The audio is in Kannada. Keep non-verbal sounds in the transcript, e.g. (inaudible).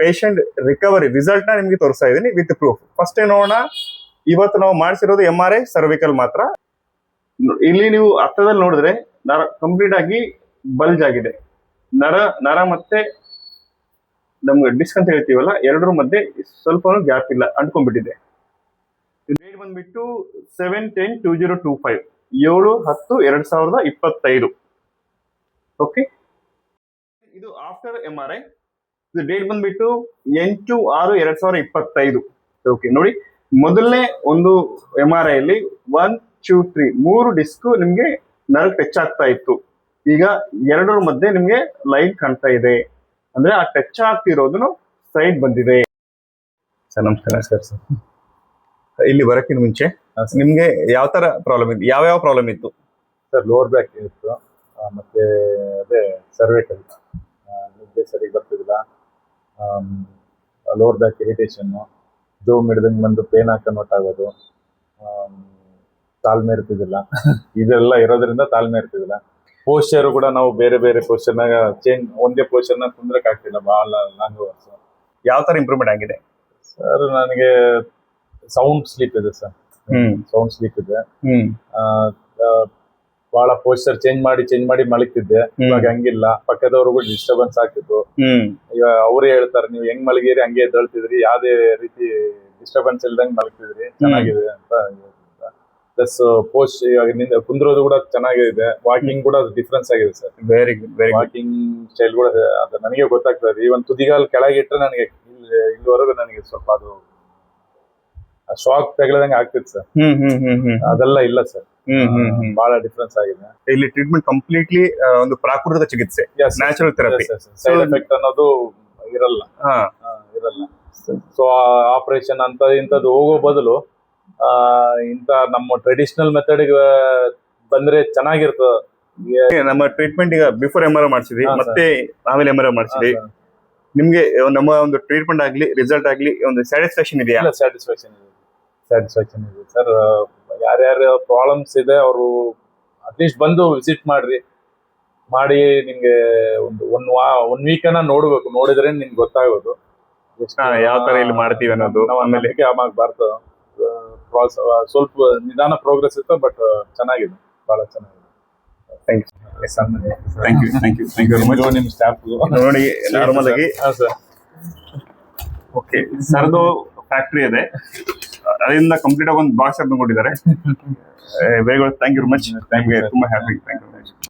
ಪೇಷಂಟ್ ರಿಕವರಿ ರಿಸಲ್ಟ್ನ ನಿಮ್ಗೆ ತೋರಿಸ್ತಾ ಇದ್ದೀನಿ ವಿತ್ ಪ್ರೂಫ್ ಫಸ್ಟ್ ನೋಡೋಣ. ಇವತ್ತು ನಾವು ಮಾಡಿಸಿರೋದು ಎಂ ಆರ್ ಐ ಸರ್ವಿಕಲ್ ಮಾತ್ರ. ಇಲ್ಲಿ ನೀವು ಅರ್ಥದಲ್ಲಿ ನೋಡಿದ್ರೆ ನರ ಕಂಪ್ಲೀಟ್ ಆಗಿ ಬಲ್ಜ್ ಆಗಿದೆ. ನರ ನರ ಮತ್ತೆ ನಮ್ಗೆ ಡಿಸ್ಕ್ ಅಂತ ಹೇಳ್ತೀವಲ್ಲ, ಎರಡರ ಮಧ್ಯೆ ಸ್ವಲ್ಪ ಗ್ಯಾಪ್ ಇಲ್ಲ, ಅಂಟ್ಕೊಂಡ್ಬಿಟ್ಟಿದೆ. ಡೇಟ್ ಬಂದ್ಬಿಟ್ಟು seven ten two zero two five ಏಳು ಹತ್ತು ಎರಡ್ ಸಾವಿರದ ಇಪ್ಪತ್ತೈದು. ಓಕೆ ಇದು after M R I date ಬಂದ್ಬಿಟ್ಟು ಎಂಟು ಆರು ಎರಡ್ ಸಾವಿರದ ಇಪ್ಪತ್ತೈದು. ಓಕೆ ನೋಡಿ ಮೊದಲನೇ ಒಂದು ಎಂ ಆರ್ ಐ ಅಲ್ಲಿ ಒನ್ ಟೂ ತ್ರೀ ಮೂರು ಡಿಸ್ಕ್ ನಿಮ್ಗೆ ನರಕ್ ಟಚ್ ಆಗ್ತಾ ಇತ್ತು. ಈಗ ಎರಡರ ಮಧ್ಯೆ ನಿಮ್ಗೆ ಲೈನ್ ಕಾಣ್ತಾ ಇದೆ. ಅಂದ್ರೆ ಆ ಟಚ್ ಆಗ್ತಿರೋದನ್ನು ಸೈಡ್ ಬಂದಿದೆ. ಸರ್ ನಮಸ್ಕಾರ ಸರ್ ಸರ್. ಇಲ್ಲಿ ಬರೋಕ್ಕಿಂತ ಮುಂಚೆ ನಿಮ್ಗೆ ಯಾವ ತರ ಪ್ರಾಬ್ಲಮ್ ಇತ್ತು? ಯಾವ ಯಾವ ಪ್ರಾಬ್ಲಮ್ ಇತ್ತು? ಸರ್ ಲೋವರ್ ಬ್ಯಾಕ್ ಇತ್ತು. ಮತ್ತೆ ಅದೇ ಸರ್ವೇಕಲ್ ನಿದ್ದೆ ಸರಿ ಬರ್ತಿದಿಲ್ಲ ಲೋವರ್ ಬ್ಯಾಕ್ ಇರಿಟೇಷನ್ನು ಜೋ ಮಿಡ್ದಂಗೆ ಬಂದು ಪೇನ್ ಕನ್ವರ್ಟ್ ಆಗೋದು ತಾಳ್ಮೆ ಇರ್ತಿದಿಲ್ಲ (laughs) ಇದೆಲ್ಲ ಇರೋದ್ರಿಂದ ತಾಳ್ಮೆ ಇರ್ತಿದಿಲ್ಲ ಪೋಸ್ಚರ್ ಕೂಡ ನಾವು ಬೇರೆ ಬೇರೆ ಪೋಸ್ಚರ್ನಾಗ ಚೇಂಜ್ ಒಂದೇ ಪೋಸ್ಚರ್ನ ಕುಂದ್ರಕ್ ಆಗ್ತಿಲ್ಲ ಬಹಳ ಲಾಂಗ್ ಅವರ್ಸ್ ಯಾವ ತರ ಇಂಪ್ರೂವ್ಮೆಂಟ್ ಆಗಿದೆ? ಸರ್ ನನಗೆ ಸೌಂಡ್ ಸ್ಲೀಪ್ ಇದೆ ಸರ್ ಸೌಂಡ್ ಸ್ಲೀಪ್ ಇದೆ. ಬಹಳ ಪೋಸ್ಟರ್ ಚೇಂಜ್ ಮಾಡಿ ಚೇಂಜ್ ಮಾಡಿ ಮಲಗ್ತಿದ್ದೆ. ಇವಾಗ ಹಂಗಿಲ್ಲ. ಪಕ್ಕದವ್ರಿಗೂ ಡಿಸ್ಟರ್ಬೆನ್ಸ್ ಆಗ್ತಿತ್ತು. ಹ್ಮ್. ಇವಾಗ ಅವರೇ ಹೇಳ್ತಾರೆ ನೀವು ಹೆಂಗ್ ಮಲಗಿರಿ? ಹಂಗೆ ಎದ್ದೇಳ್ತಿದ್ರಿ. ಯಾವ್ದೇ ರೀತಿ ಡಿಸ್ಟರ್ಬೆನ್ಸ್ ಇಲ್ದಂಗ್ ಮಲಗ್ತಿದ್ರಿ. ಚೆನ್ನಾಗಿದೆ ಅಂತ ಪ್ಲಸ್ ಪೋಸ್ಟ್ ಇವಾಗ ನಿಂದ ಕುಂದ್ರೋದು ಕೂಡ ಚೆನ್ನಾಗಿದೆ. ವಾಕಿಂಗ್ ಕೂಡ ಡಿಫ್ರೆನ್ಸ್ ಆಗಿದೆ sir very good very walking style ಕೂಡ ಅದು ನನಗೆ ಗೊತ್ತಾಗ್ತದೆ. ಈವನ್ ತುದಿಗಾಲ್ ಕೆಳಗೆ ಇಟ್ಟರೆ ನನಗೆ ಇಲ್ಲಿ ಇಲ್ಲಿವರೆಗೂ ನನಗೆ ಸ್ವಲ್ಪ ಅದು ಶಾಕ್ ತಗಲದಂಗೆ ಆಗ್ತಿತ್ತು ಸರ್ ಹ್ಮ್ ಹ್ಮ್ ಹ್ಮ್ ಹ್ಮ್. ಅದೆಲ್ಲ ಇಲ್ಲ ಸರ್ ಬಹಳ ಡಿಫ್ರೆನ್ಸ್ ಆಗಿದೆ. ಇಲ್ಲಿ ಟ್ರೀಟ್ಮೆಂಟ್ ಕಂಪ್ಲೀಟ್ಲಿ ಒಂದು ಪ್ರಾಕೃತಿಕ ಚಿಕಿತ್ಸೆ ನ್ಯಾಚುರಲ್ ಥೆರಪಿ ಸೈಡ್ ಎಫೆಕ್ಟ್ ಅನ್ನೋದು ಇರಲ್ಲ. ಇರಲ್ಲ. ಸೊ ಆಪರೇಷನ್ ಅಂತ ಇಂಥದ್ದು ಹೋಗೋ ಬದಲು ಇಂಥ ನಮ್ಮ ಟ್ರೆಡಿಷನಲ್ ಮೆಥಡ್ ಬಂದ್ರೆ ಚೆನ್ನಾಗಿರ್ತದೆ. ನಮ್ಮ ಟ್ರೀಟ್ಮೆಂಟ್ ಈಗ ಬಿಫೋರ್ ಎಂ ಆರ್ ಮಾಡಿಸಿದ್ವಿ ಮತ್ತೆ ಆಮೇಲೆ ಎಂ ಆರ್ ಮಾಡಿಸಿದ್ವಿ. ನಿಮ್ಗೆ ನಮ್ಮ ಒಂದು ಟ್ರೀಟ್ಮೆಂಟ್ ಆಗ್ಲಿ ರಿಸಲ್ಟ್ ಆಗ್ಲಿ ಒಂದು ಸ್ಯಾಟಿಸ್ಫ್ಯಾಕ್ಷನ್ ಇದೆಯಾ? ಸ್ಯಾಟಿಸ್ಫ್ಯಾಕ್ಷನ್ ಇದೆ ಸ್ಯಾಟಿಸ್ಫ್ಯಾಕ್ಷನ್ ಇದೆ ಸರ್. ಯಾರ್ಯಾರ ಪ್ರಾಬ್ಲಮ್ಸ್ ಇದೆ ಅವರು ಅಟ್ಲೀಸ್ಟ್ ಬಂದು ವಿಸಿಟ್ ಮಾಡ್ರಿ. ಮಾಡಿ ನಿಮ್ಗೆ ಒಂದು ಒನ್ ವಾ ಒನ್ ಅನ್ನ ನೋಡ್ಬೇಕು. ನೋಡಿದ್ರೆ ನಿಮ್ಗೆ ಗೊತ್ತಾಗೋದು. ಯಾವ ತರ ಇಲ್ಲಿ ಮಾಡ್ತೀವಿ ಅನ್ನೋದು. ಆಮೇಲೆ- ನಂಬಿಕೆ ಬರ್ತದೆ ಸ್ವಲ್ಪ ನಿಧಾನ ಪ್ರೋಗ್ರೆಸ್ ಇತ್ತು ಬಟ್ ಚೆನ್ನಾಗಿದೆ. ಬಹಳ ಚೆನ್ನಾಗಿದೆ. Thank you thank you thank you very much staff ನೋಡಿ ನಾರ್ಮಲ್ ಆಗಿ. ಸರ್ ಓಕೆ ಸರ್ದು ಫ್ಯಾಕ್ಟ್ರಿ ಇದೆ ಅದರಿಂದ ಕಂಪ್ಲೀಟ್ ಆಗಿ ಒಂದು ಬಾಕ್ಸ್ ಅನ್ನು ಕೊಟ್ಟಿದ್ದಾರೆ very good thank you much ನಿಮಗೆ ತುಂಬಾ ಹ್ಯಾಪಿ ಥ್ಯಾಂಕ್ ಯು